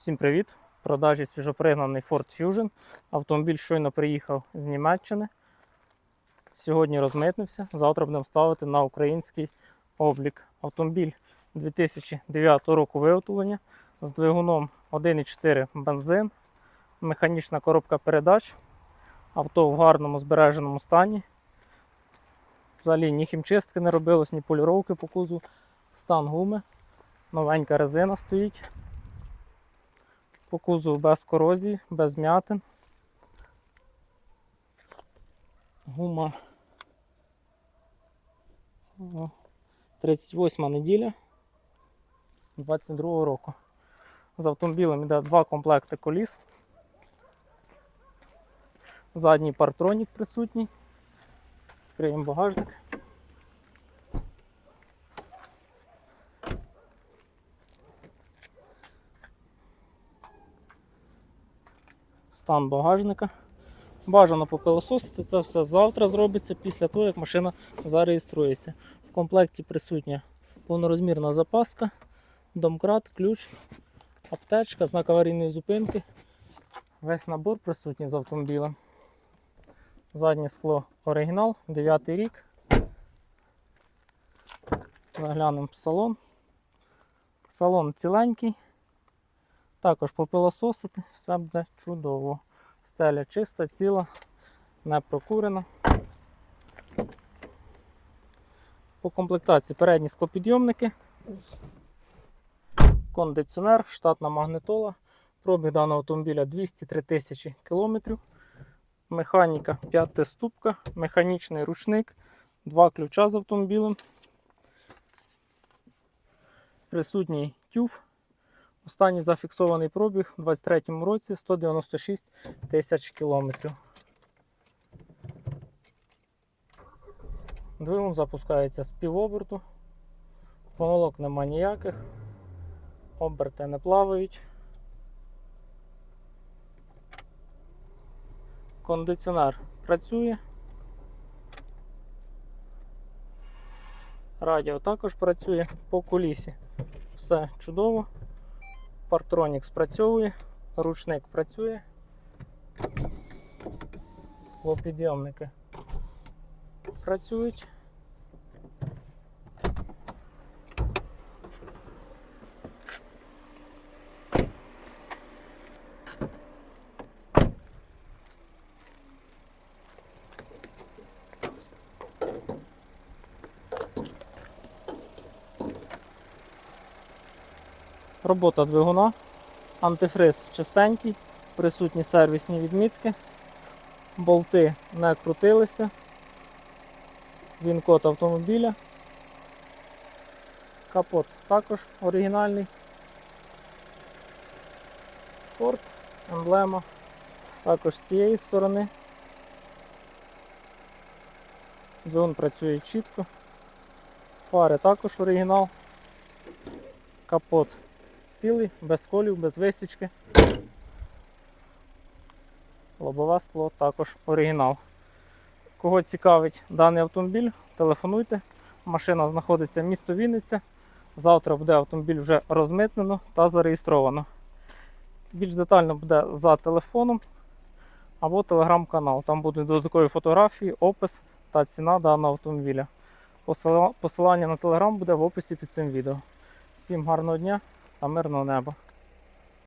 Всім привіт! В продажі свіжопригнаний Ford Fusion. Автомобіль щойно приїхав з Німеччини. Сьогодні розмитнився. Завтра будемо ставити на український облік. Автомобіль 2009 року виготовлення з двигуном 1,4 бензин, механічна коробка передач. Авто в гарному збереженому стані. Взагалі ні хімчистки не робилось, ні поліровки по кузу. Стан гуми. Новенька резина стоїть. По кузову без корозії, без м'ятин. Гума. 38 неділя 22 року. З автомобілем йде два комплекти коліс. Задній партронік присутній. Відкриємо багажник. Стан багажника. Бажано попилососити, це все завтра зробиться після того, як машина зареєструється. В комплекті присутня повнорозмірна запаска, домкрат, ключ, аптечка, знак аварійної зупинки. Весь набор присутній з автомобілем. Заднє скло оригінал, 9 рік. Заглянемо в салон. Салон ціленький. Також попилососити, все буде чудово. Стеля чиста, ціла, не прокурена. По комплектації передні склопідйомники, кондиціонер, штатна магнитола. Пробіг даного автомобіля 203 тисячі кілометрів. Механіка 5 ступка, механічний ручник, два ключа з автомобілем. Присутній тюф. Останній зафіксований пробіг у 2023 році 196 тисяч кілометрів. Двигун запускається з півоберту. Помилок нема ніяких. Оберти не плавають. Кондиціонер працює. Радіо також працює по колісі. Все чудово. Партронік спрацьовує, ручник працює, склопідйомники працюють. Робота двигуна. Антифриз чистенький, присутні сервісні відмітки, болти не крутилися, він код автомобіля, капот також оригінальний. Ford, емблема, також з цієї сторони. Двигун працює чітко, фари також оригінал, капот цілий, без колів, без висічки. Лобове скло також оригінал. Кого цікавить даний автомобіль, телефонуйте. Машина знаходиться в місто Вінниця. Завтра буде автомобіль вже розмитнено та зареєстровано. Більш детально буде за телефоном або телеграм-канал. Там будуть додаткові фотографії, опис та ціна даного автомобіля. Посилання на телеграм буде в описі під цим відео. Всім гарного дня! та мирного неба.